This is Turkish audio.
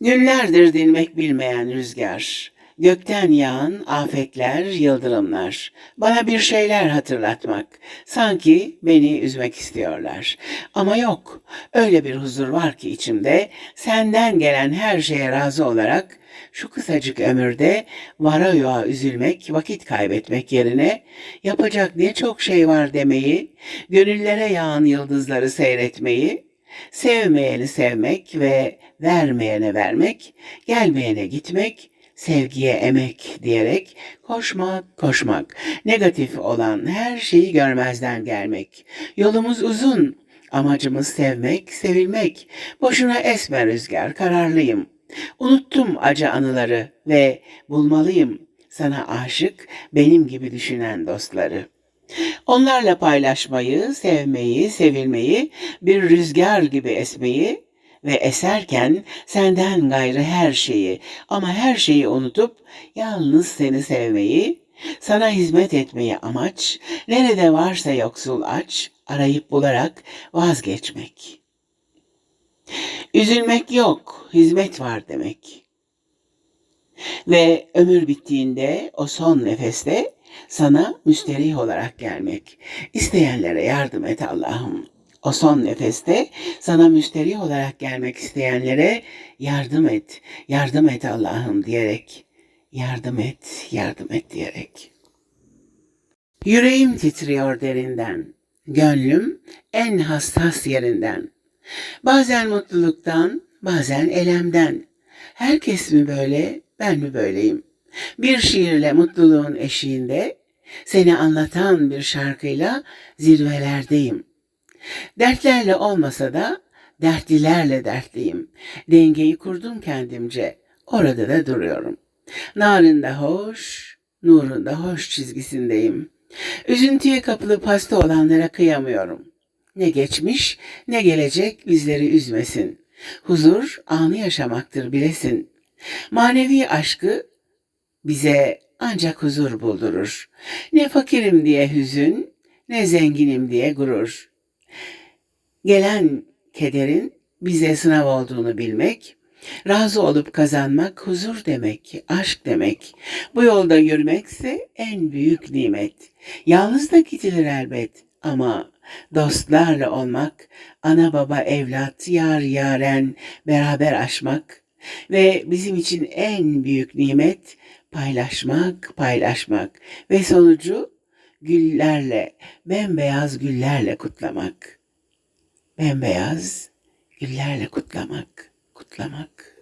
Günlerdir dinmek bilmeyen rüzgar, gökten yağan afetler, yıldırımlar, bana bir şeyler hatırlatmak, sanki beni üzmek istiyorlar. Ama yok, öyle bir huzur var ki içimde, senden gelen her şeye razı olarak, şu kısacık ömürde vara yoğa üzülmek, vakit kaybetmek yerine yapacak ne çok şey var demeyi, gönüllere yağan yıldızları seyretmeyi, Sevmeyeni sevmek ve vermeyene vermek, gelmeyene gitmek, sevgiye emek diyerek koşmak, koşmak, negatif olan her şeyi görmezden gelmek. Yolumuz uzun, amacımız sevmek, sevilmek. Boşuna esme rüzgar, kararlıyım. Unuttum acı anıları ve bulmalıyım sana aşık, benim gibi düşünen dostları.'' Onlarla paylaşmayı, sevmeyi, sevilmeyi, bir rüzgar gibi esmeyi ve eserken senden gayrı her şeyi ama her şeyi unutup yalnız seni sevmeyi, sana hizmet etmeyi amaç, nerede varsa yoksul aç, arayıp bularak vazgeçmek. Üzülmek yok, hizmet var demek. Ve ömür bittiğinde o son nefeste sana müsterih olarak gelmek. İsteyenlere yardım et Allah'ım. O son nefeste sana müsterih olarak gelmek isteyenlere yardım et, yardım et Allah'ım diyerek, yardım et, yardım et diyerek. Yüreğim titriyor derinden, gönlüm en hassas yerinden. Bazen mutluluktan, bazen elemden. Herkes mi böyle, ben mi böyleyim? Bir şiirle mutluluğun eşiğinde, seni anlatan bir şarkıyla zirvelerdeyim. Dertlerle olmasa da dertlilerle dertliyim. Dengeyi kurdum kendimce, orada da duruyorum. Narında hoş, nurunda hoş çizgisindeyim. Üzüntüye kapılıp hasta olanlara kıyamıyorum. Ne geçmiş ne gelecek bizleri üzmesin. Huzur anı yaşamaktır bilesin. Manevi aşkı bize ancak huzur buldurur. Ne fakirim diye hüzün, ne zenginim diye gurur. Gelen kederin bize sınav olduğunu bilmek, razı olup kazanmak huzur demek, aşk demek. Bu yolda yürümekse en büyük nimet. Yalnız da gidilir elbet ama dostlarla olmak, ana baba evlat, yar yaren beraber aşmak ve bizim için en büyük nimet paylaşmak, paylaşmak ve sonucu güllerle, bembeyaz güllerle kutlamak. Bembeyaz güllerle kutlamak, kutlamak.